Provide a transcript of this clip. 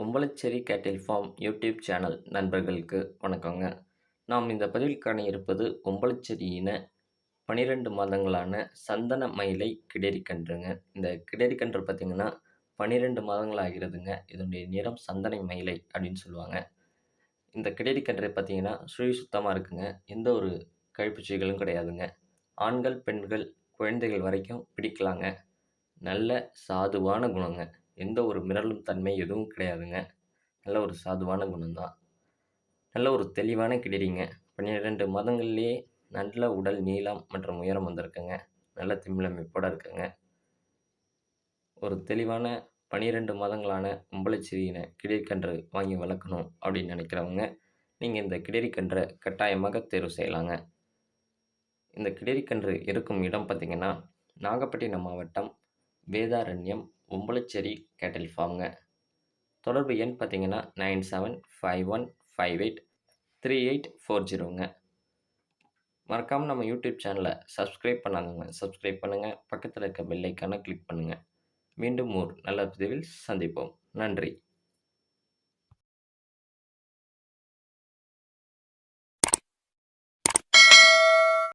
கும்பலச்சேரி கேட்டில் form YouTube channel நண்பர்களுக்கு வணக்கங்க. நாம் இந்த பதிவில் காண இருப்பது கும்பலச்சேரியின பனிரெண்டு மாதங்களான சந்தன மயிலை கிடேரி கன்றுங்க இந்த கிடேரி கன்று பார்த்திங்கன்னா பன்னிரெண்டு மாதங்கள் ஆகிறதுங்க இதனுடைய நிறம் சந்தன மயிலை அப்படின்னு சொல்லுவாங்க. இந்த கிடேரி கன்று பார்த்திங்கன்னா சுழி சுத்தமாக இருக்குங்க. எந்த ஒரு கழிப்புச்சைகளும் கிடையாதுங்க. ஆண்கள் பெண்கள் குழந்தைகள் வரைக்கும் பிடிக்கலாங்க. நல்ல சாதுவான குணங்க. எந்த ஒரு மிரளும் தன்மை எதுவும் கிடையாதுங்க. நல்ல ஒரு சாதுவான குணம்தான். நல்ல ஒரு தெளிவான கிடிரிங்க. பன்னிரெண்டு மாதங்கள்லேயே நல்ல உடல் நீளம் மற்றும் உயரம் வந்திருக்குங்க. நல்ல திமிழமைப்போட இருக்குங்க. ஒரு தெளிவான பனிரெண்டு மாதங்களான உம்பளச்சிறியினை கிடரிக்கன்று வாங்கி வளர்க்கணும் அப்படின்னு நினைக்கிறவங்க நீங்கள் இந்த கிடிரிக்கன்றை கட்டாயமாக தேர்வு செய்யலாங்க. இந்த கிடிரிக்கன்று இருக்கும் இடம் பார்த்திங்கன்னா நாகப்பட்டினம் மாவட்டம் வேதாரண்யம் உம்பளச்சேரி கேட்டில் ஃபார்முங்க. தொடர்பு எண் பார்த்தீங்கன்னா nine seven five one five eight three eight four ஜீரோங்க. மறக்காமல் நம்ம யூடியூப் சேனலை சப்ஸ்கிரைப் பண்ணாதவங்க சப்ஸ்கிரைப் பண்ணுங்கள் பக்கத்தில் இருக்க பெல்லைக்கான கிளிக் பண்ணுங்கள் மீண்டும் ஒரு நல்ல பதிவில் சந்திப்போம். நன்றி.